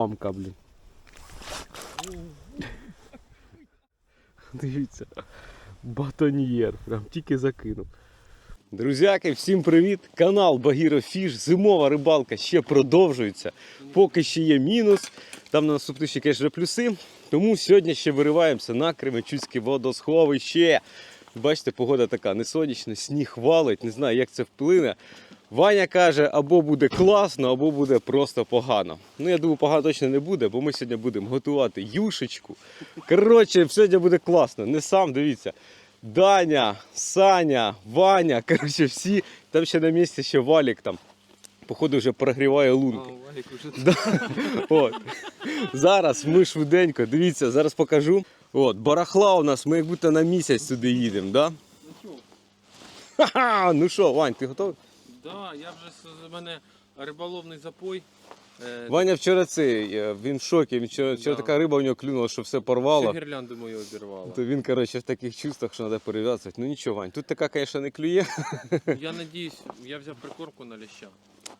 Мамка, блін. Дивіться. Батоньєр. Прям тільки закинув. Друзяки, всім привіт! Канал Багіро Фіш. Зимова рибалка ще продовжується. Поки ще є мінус. Там на наступний ще, звісно, плюси. Тому сьогодні ще вириваємося на Кременчуцьке водосховище. Бачите, погода така не сонячна, сніг валить, не знаю, як це вплине. Ваня каже, або буде класно, або буде просто погано. Ну, я думаю, погано точно не буде, бо ми сьогодні будемо готувати юшечку. Коротше, сьогодні буде класно. Не сам, дивіться. Даня, Саня, Ваня, коротше, всі. Там ще на місці ще Валік там. Походу вже прогріває лунки. Валік уже Да. От. Зараз ми швиденько, дивіться, зараз покажу. От, барахла у нас, ми як будто на місяць сюди їдемо, да? Ну! Ну що, Вань, ти готовий? Да, я вже з мене риболовний запой. Е, Ваня вчора цей, е, він в шокі. Він вчора, вчора Да. така риба у нього клюнула, що все всю порвало. гірлянду мою обірвала. То він, коротше, в таких чувствах, що треба перев'язувати. Ну нічого, Вань, тут така, звісно, не клює. Я надіюсь, я взяв прикормку на ляща.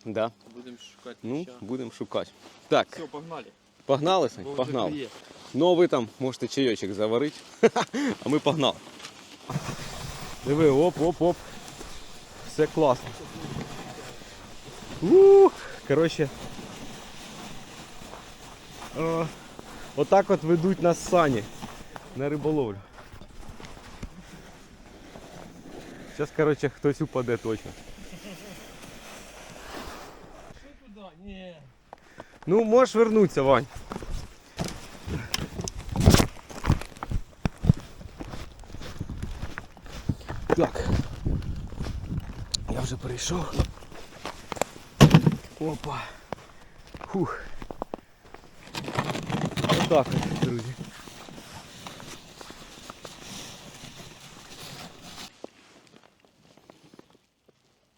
Да. Будемо шукати Ну, будемо шукати. Так, Все, погнали. погнали, Сань? Бо вже Погнали. клює. Ну, а ви там можете чайочок заварити. А ми погнали. Диви, оп, оп, оп. Все класно. Ух, коротше. О, отак от ведуть нас сані на риболовлю. Зараз, коротше, хтось упаде точно. Ну, можеш вернутися, Вань. Так. Я вже прийшов. Опа. Фух. Отак от, друзі.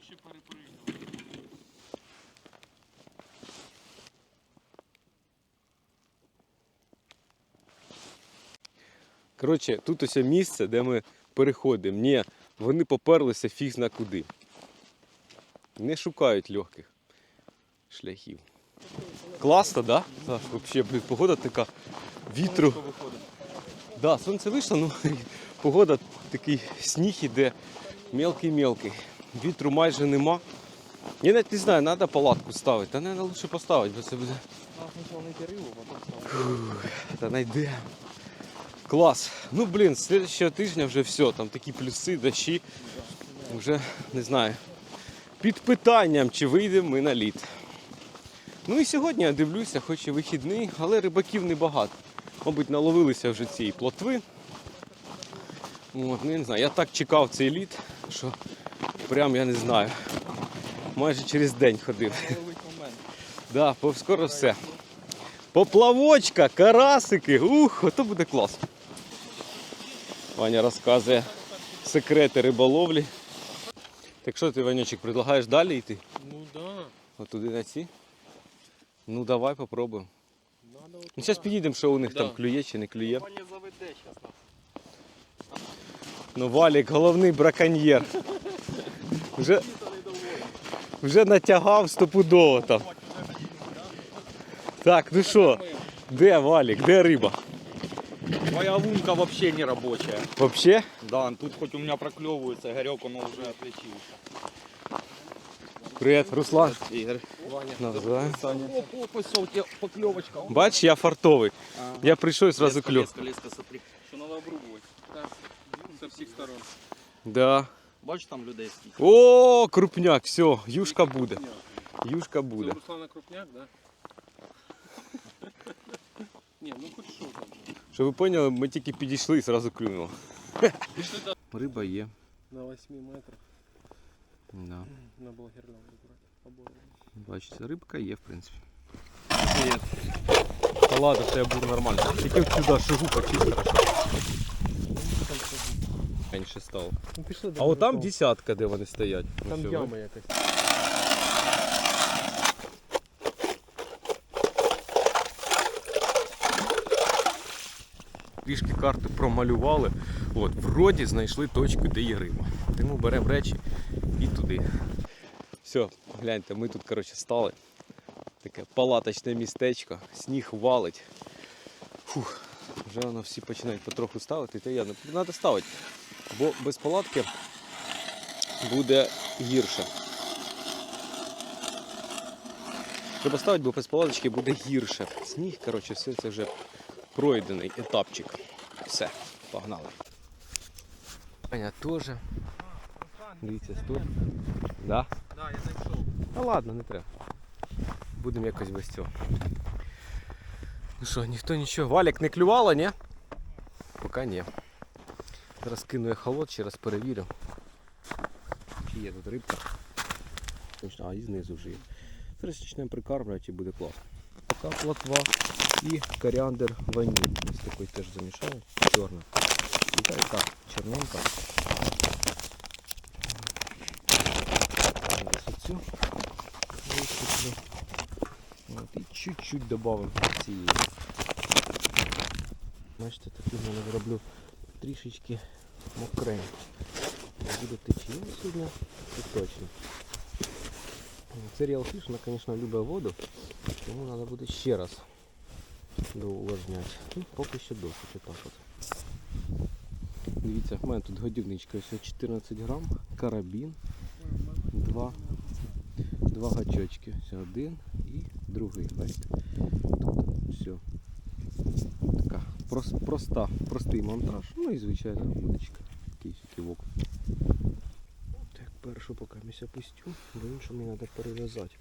Ще перепригнув. Коротше, тут ось місце, де ми переходимо. Ні, вони поперлися фіг зна куди. Не шукають легких шляхів. Класно, да? Так, взагалі, погода така. Вітру. Да, сонце вийшло, ну погода такий сніг іде мелкий-мелкий. Вітру майже нема. Я навіть не знаю, треба палатку ставити. Та не лучше поставити, бо це буде. Та найде. Клас. Ну блін, з слідчого тижня вже все, там такі плюси, дощі. Вже не знаю. Під питанням, чи вийдемо ми на лід. Ну і сьогодні я дивлюся, хоч і вихідний, але рибаків небагато. Мабуть, наловилися вже цієї плотви. От, ну, не знаю, я так чекав цей лід, що прям я не знаю. Майже через день ходив. Да, скоро все. Поплавочка, карасики. Ух, ото буде клас. Ваня розказує секрети риболовлі. Так що ти, Ванючик, предлагаєш далі йти? Ну да. От туди на ці? Ну давай попробуємо. Ну зараз підійдемо, що у них Да. там клює чи не клює. Ваня заведе зараз нас. Ну Валік, головний браконьєр. Вже, вже натягав стопудово там. Так, ну що, де Валік, де риба? Твоя лунка вообще не рабочая. Вообще? Да, тут хоть у меня проклевывается, горек, оно уже отличился. Привіт, Руслан. Игорь. Навзаєм. Оп, оп, и всё, у тебя поклевочка. Оп. Бач, я фартовий. Ага. Я прийшов і зразу Леска, клюв. леска, леска, смотри. Что надо обрубывать. Так, со всіх сторон. Да. Бачиш там людей скільки? О, крупняк, все, юшка буде. Юшка Це у буде. Руслана Крупняк, да? Ні, ну хоч що там. Щоб ви поняли, ми тільки підійшли і зразу клюнуло. Пішли до... Риба є. На 8 метрах. Да. На Болгерланду брати. Обоє. Бачите, рибка є, в принципі. Привіт. Та ладно, це я буду нормально. Тільки сюди шагу почисти. Менше стало. Ну пішли А от там десятка, де вони стоять. Там Ось, яма якась. трішки карту промалювали. От, вроді знайшли точку, де є риба. Тому беремо речі і туди. Все, гляньте, ми тут коротше, стали. Таке палаточне містечко, сніг валить. Фух, вже воно всі починають потроху ставити, та я не треба ставити. Бо без палатки буде гірше. Треба ставити, бо без палаточки буде гірше. Сніг, коротше, все це вже пройдений етапчик. Все, погнали. Аня теж. Дивіться, тут. Да? Та ладно, не треба. Будемо якось без цього. Ну що, ніхто нічого. Валік не клювало, ні? Поки ні. Зараз кину я холод, ще раз перевірю. Чи є тут рибка. А і знизу вже є. Зараз почнемо прикармлювати і буде класно. Така платва і коріандр ваніль. Ось такий теж замішаю. Чорна. І та яка чорненька. Зараз оцю висиплю. От, і чуть-чуть додамо цієї. Бачите, такі в мене вироблю трішечки мокрень. Буде течі Ну, сьогодні, це точно. Це Real Fish, вона, звісно, любить воду, тому треба буде ще раз доувлажняти. Ну, поки що досить отак от. Дивіться, в мене тут годівничка ось 14 грам, карабін, два, два гачочки. Ось один і другий. Бачите. Тут все. Така проста, простий монтаж. Ну і звичайна вудочка. Якийсь ківок. Так, першу поки міся пустю, бо іншу мені треба перев'язати.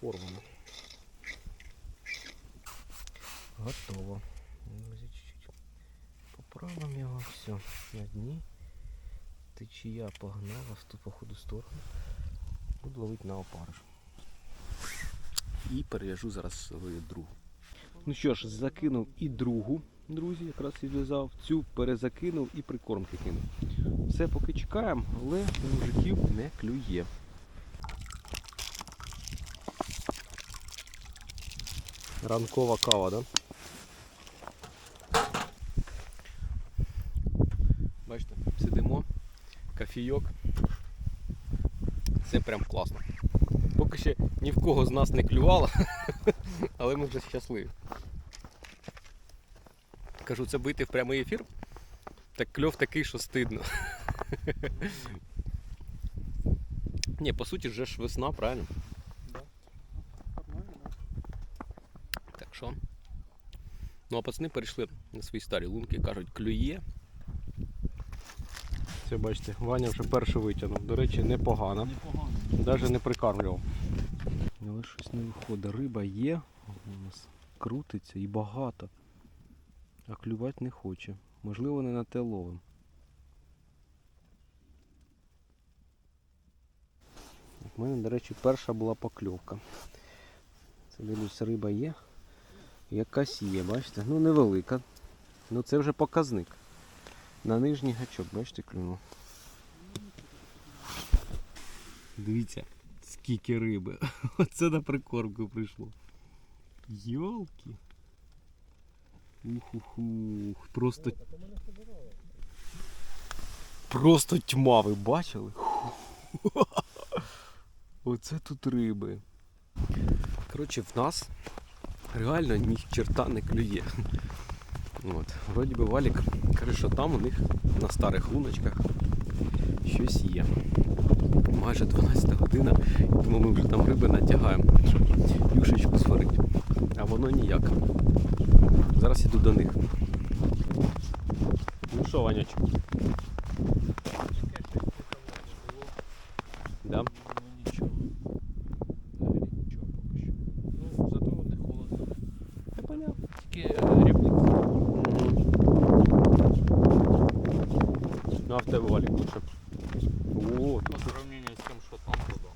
Порвано. Готово. Поправимо його. Все, на дні. Течія погнала в ту походу сторону. Буду ловити на опариш. І перев'яжу зараз свою другу. Ну що ж, закинув і другу, друзі, якраз і зв'язав. Цю перезакинув і прикормки кинув. Все поки чекаємо, але у мужиків не клює. Ранкова кава, да? Бачите, сидимо, кофійок. Це прям класно. Поки ще ні в кого з нас не клювало, але ми вже щасливі. Кажу, це вийти в прямий ефір. Так кльов такий, що стидно. Ні, по суті, вже ж весна, правильно? Так що. Ну а пацани перейшли на свої старі лунки, кажуть, клює. Це бачите, Ваня вже перший витягнув. До речі, непогано. Непогано. Навіть не прикармлював. Але щось не виходить. Риба є, у нас крутиться і багато. А клювати не хоче. Можливо, не на те ловим. У мене, до речі, перша була покльовка. Це дивлюсь, риба є. Якась є, бачите? Ну невелика. Ну це вже показник. На нижній гачок, бачите, клюнув. Дивіться, скільки риби. Оце на прикормку прийшло. Йолки. Ух-ух-ух. Просто. Просто тьма, ви бачили? Оце тут риби. Коротше, в нас реально ні черта не клює. От. Вроді би валік каже, що там у них на старих луночках щось є. Майже 12 година, тому ми вже там риби натягаємо, щоб юшечку сварити. А воно ніяк. Зараз іду до них. Ну що, Ванячок? Да? Ну нічого. Взагалі нічого поки що. Ну, зато не холодно. Та понятно. Тільки е, рибник. Ну а в тебе валік лучше. О, По тут сравнению з тим, що там було.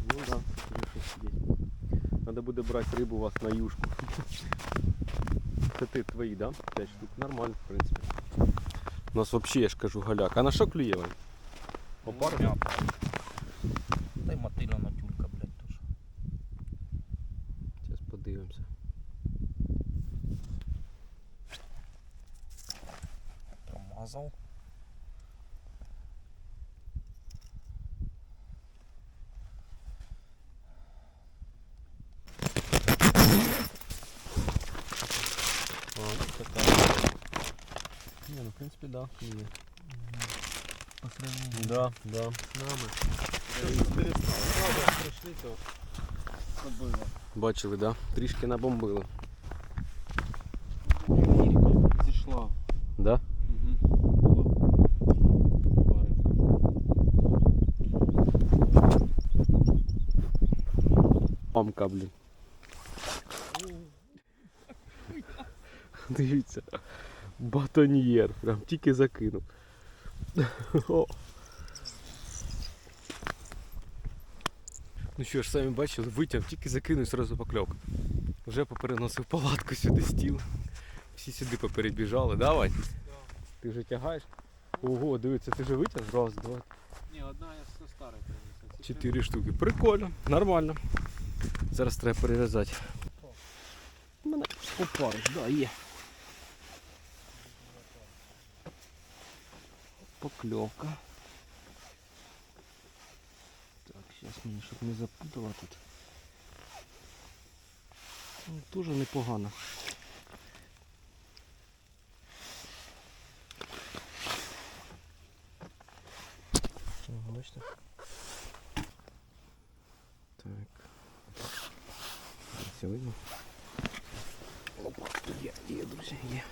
Ну да, є що сидеть. Надо буде брати рибу у вас на юшку. Це ти твої, да? П'ять штук. Нормально, в принципі. У нас взагалі, я ж кажу, галяк. А на що клює вам? Опар? Ну. Та й мотильна тюлька, блядь, теж. Зараз подивимося. Промазав. Да, клює. По сравнению Да, да. нами. Пришли, то было. Бачили, да? Трішки набомбили. Зійшла. Да? Мамка, блін. Дивіться. Батоньєр. Прям тільки закинув. О. Ну що ж, самі бачили, витяг, тільки закинув, зразу покльовка. Вже попереносив палатку сюди стіл. Всі сюди поперебіжали, давай. Ти вже тягаєш? Ого, дивіться, ти вже витяг? Раз, два, Не, одна я со старой принесла. чотири штуки. Прикольно, нормально. Зараз треба перев'язати. У мене опариш, да, є. Покльовка. Так, зараз мені, щоб не запутала тут. Ну, Дуже непогано. Бачите? Так. Все видно? Опа, є, є, друзі, є.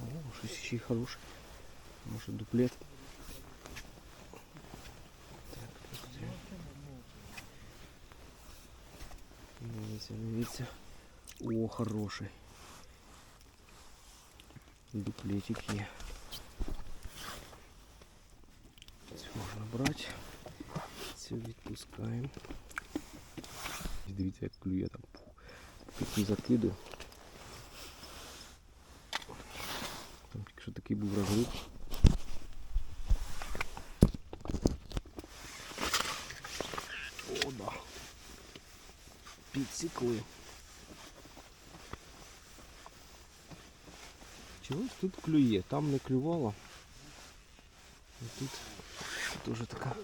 О, щось ще й хороше. Може дуплет. Так, подожди. Дивіться, дивіться. О, хороший. Дуплетик є. Це можна брати. Це відпускаємо. Дивіться, як клює там. Такі закиди. Там тільки що такий був розрив. Підсікли. Чогось тут клює, там не клювало. І тут теж така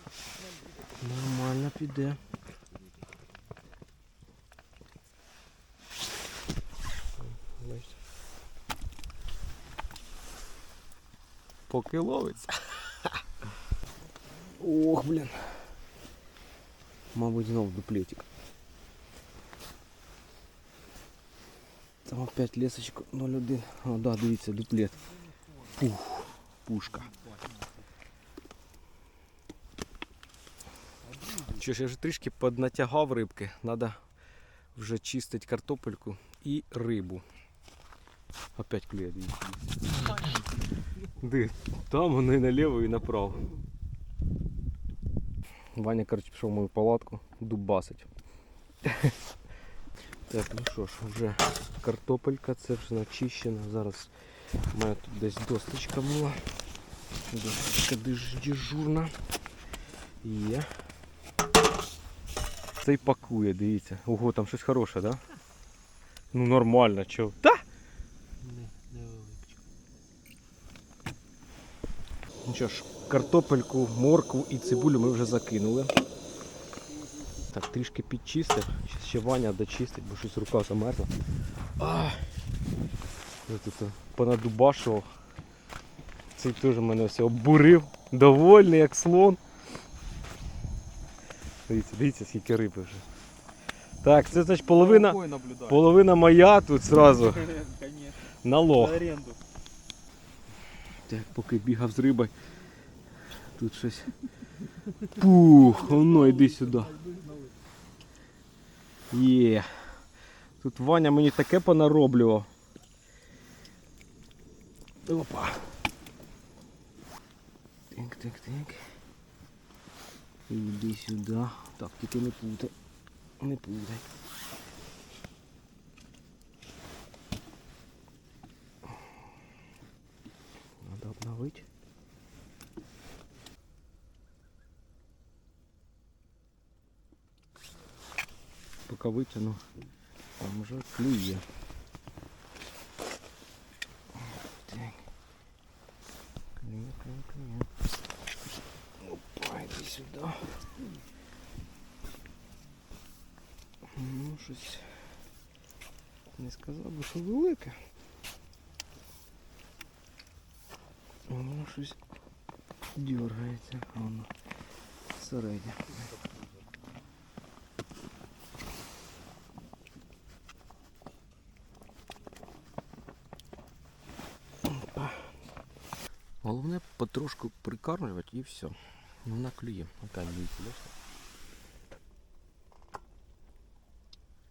нормально піде. Бачите. Поки ловиться. Ох, блін. Мабуть, знов дуплетик. Опять лесочка 0,1. А, да, дивіться, дуплет. Ух, пушка. Що ж, я вже трішки поднатягав рибки. Надо вже чистити картопельку і рибу. Опять клює, дивіться. Там воно і наліво, і направо. Ваня, коротше, пішов в мою палатку, дубасить. Так, ну що ж, вже картопелька, це вже начищена. Зараз у мене тут десь досточка була. Досточка дежурна. Є. Цей пакує, дивіться. Ого, там щось хороше, да? Ну нормально, чо? Та! Не, невеличко. Ну що ж, картопельку, моркву і цибулю ми вже закинули. Так, трішки підчистив. Ще Ваня дочистить, бо щось рука замерзла. А! Я тут е, понадубашував. Цей теж мене все обурив. Довольний, як слон. Дивіться, дивіться, скільки риби вже. Так, це значить половина, половина моя тут зразу Конечно. на лох. Так, поки бігав з риби. Тут щось. Пух, воно йди сюди. Є. Тут Ваня мені таке понароблював. Опа. Так, так, так. Іди сюди. Так, тільки не путай. Не путай. Надо обновить. Поки витягну, там вже клює. Так. Клює, клює, клює. Опа, йди сюди. Ну, щось не сказав би, що велике. Воно щось дергається. Воно середнє. Потрошку прикармлювати і все. Ну, Вона клює. Опять дивіться, бачите?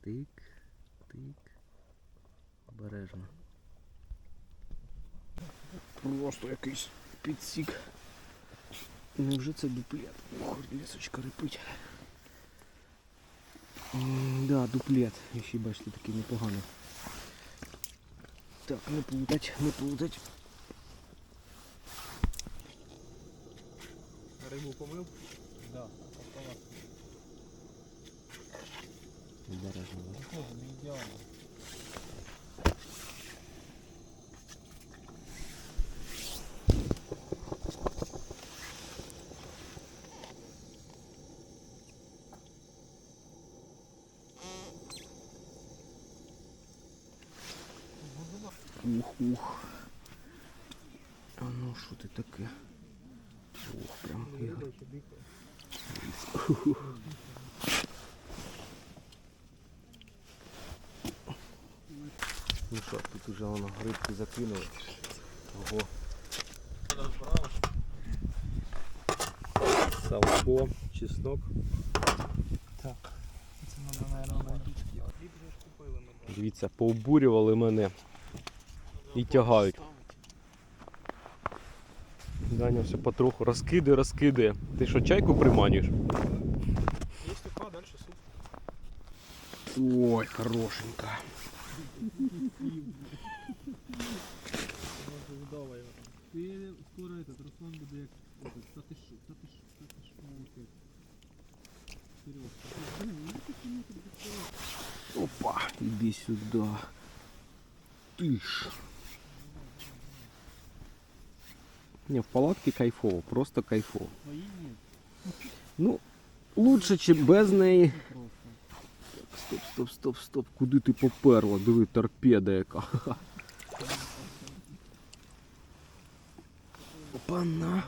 Тик, тик. Обережно. Просто якийсь підсік. Невже це дуплет? Ох, лісочка рипить. М, Да, дуплет. Ще бачите такий непоганий. Так, не плутать, не плутать. Рибу помив? Да. Обережно. не ідеально. Ух, ух. А ну що ти таке? Прям Ну що, тут уже воно грибки закинули. Ого. Салко, чеснок. Так. Це треба, мабуть, на дічки. Хліб же купили ми. Дивіться, пообурювали мене. І тягають. Даня все потроху розкидає, розкидає. Ти що, чайку приманюєш? Є така, далі суп. Ой, хорошенька. Ти скоро этот, Руслан буде як этот, та ти що, та ти що, та ти що, молодець. Серйозно. Опа, иди сюда. Ты ж. Не, в палатке кайфово, просто кайфово. Ну, лучше, чем без неї. Стоп, стоп, стоп, стоп. Куди ти поперла? Диви, торпеда яка. Опана.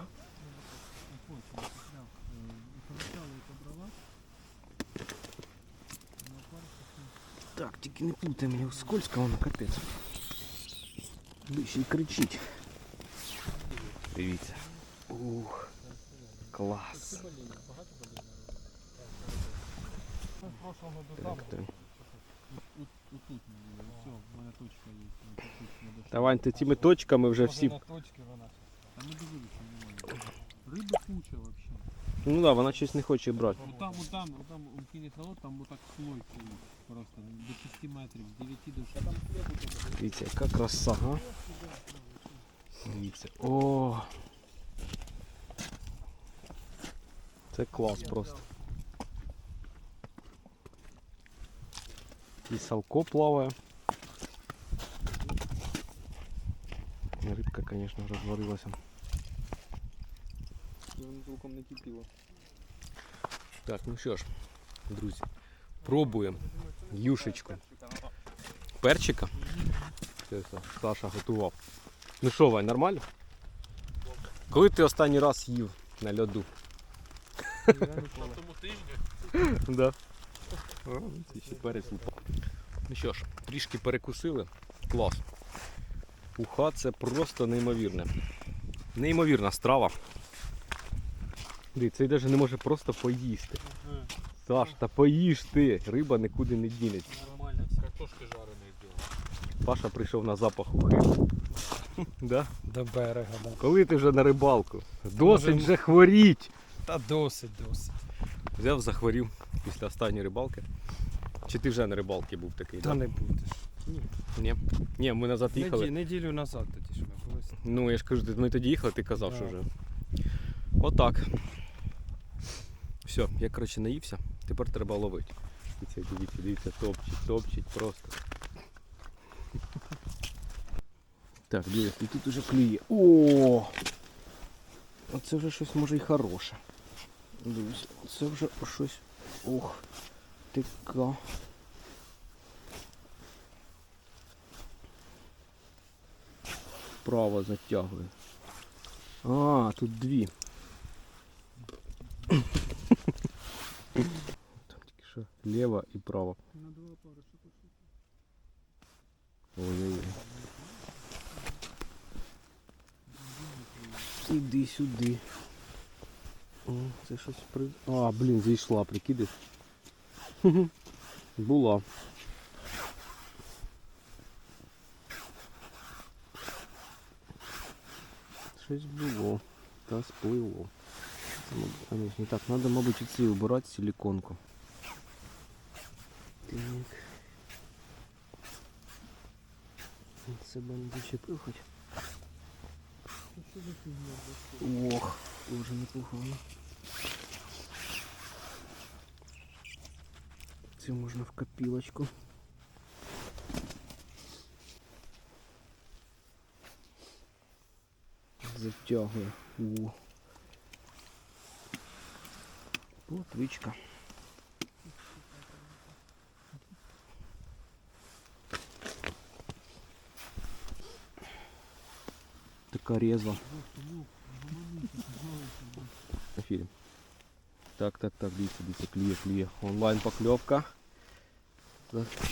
Так, тільки не плутай мені скользко, воно капець. Ще й кричить. Дивіться. Ух, клас. Давай ти цими точками вже всі. Риби куча вообще. Ну так, да, вона щось не хоче брати. Вот там, вот там, вот там он кинет на там вот так слой. Просто до 6 метрів, з 9 до 6. Дивіться, яка краса, га? Дивіться. О. Це клас просто. І салко плаває. Рибка, звісно, розварилася. Толком не кипіло. Так, ну що ж, друзі, пробуємо юшечку. Перчика. Це все, Саша готував. Ну що, Вань, нормально? Коли ти останній раз їв на льоду? На тому тижні? Да. Ще перець. Ну що ж, трішки перекусили. Клас. Уха це просто неймовірне. Неймовірна страва. Дивіться, цей навіть не може просто поїсти. Саш, та поїж ти, риба нікуди не дінеться. Нормально. Картошки зробили. Паша прийшов на запах ухи. Да? До берега, да. Коли ти вже на рибалку? Досить Можем- вже хворіть. Та досить, досить. Взяв, захворів після останньої рибалки. Чи ти вже на рибалці був такий? Та да? не будеш. Ні. Ні, ми назад їхали. Неді- неділю назад тоді ж ми колись. Ну, я ж кажу, ми тоді їхали, ти казав, що вже. Отак. Все, я коротше наївся, тепер треба ловити. Дивіться, дивіться, дивіться, топчить, топчить просто. Так, дивіться, і тут уже клює. О! Оце вже щось може й хороше. Дивіться, це вже щось. Ох, така. Право затягує. А, тут дві. Там тільки що ліва і права. На два пари, що? Ой-ой-ой. Іди сюди. О, це щось при. А, блін, зійшла, прикидиш. Хе-хе. Була. Щось було. Та. Це, мабуть, не так, треба, мабуть, оці вибирати силіконку. Так. Себе не зачепив хоч. Що за фігня? Ох, дуже непогано. Це можна в копілочку. Затягує. Плотвичка. Така резва. Ефірі. Так, так, так, дивіться, дивіться, клює, клює. Онлайн покльовка.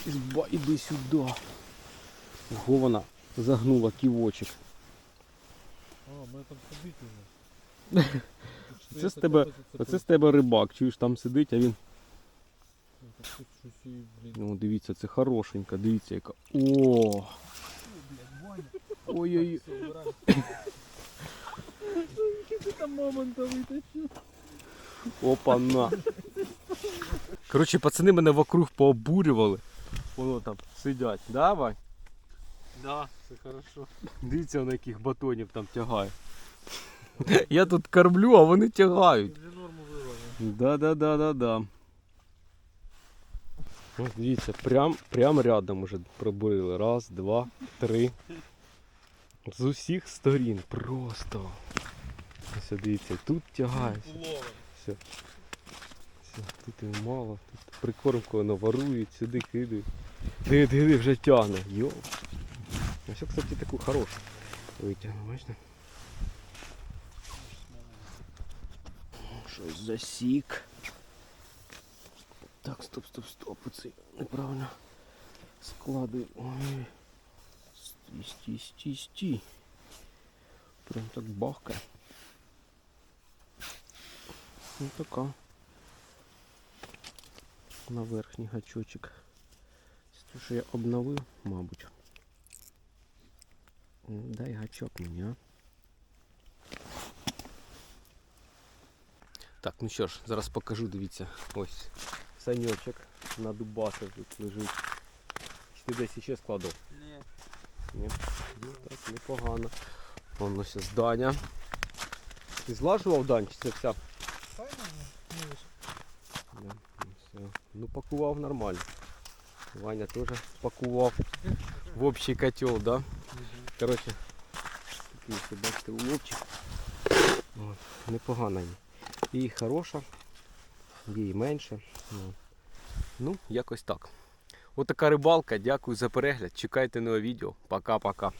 Ізба, іди сюди. Ого, вона загнула ківочок. А, ми там сидить уже. Це з тебе, оце з тебе рибак, чуєш, там сидить, а він. Блін. Ну, дивіться, це хорошенька, дивіться, яка. О! Ой-ой-ой. Все, там момента витащив. Опа-на. Коротше, пацани мене вокруг пообурювали. Воно там сидять. Давай. Да, все хорошо. Дивіться, на яких батонів там тягає. Я тут кормлю, а вони тягають. Вже норму вивели. Да-да-да-да-да. Ось дивіться, прям, прям рядом уже пробурили. Раз, два, три. З усіх сторін. Просто. Ось дивіться, тут тягає. Все. Все, тут і мало, тут прикормку воно ворують, сюди кидають. Диви, диви, вже тягне. Йо. Ось, кстати, таку хорошу витягну, бачите? Щось засік. Так, стоп, стоп, стоп. Оце неправильно складую. Ой. Стій, стій, стій, стій. Прям так бахкає. Ну така. На верхній гачочок. Це те, що я обновив, мабуть. Ну, Дай гачок мені, а. Так, ну що ж, зараз покажу, дивіться. Ось саньочок на дубасах тут лежить. Чи ти десь іще складав? Ні. Ну так, непогано. Вон ось здання. Ти злажував дань, чи це вся? Да, ну, все. Ну пакував нормально. Ваня теж пакував в общий котел, да? Короче, такий, ось, бачите, уловчик. От. І хороша, і менше. Ну, якось так. Отака рибалка. Дякую за перегляд. Чекайте нове відео. Пока-пока.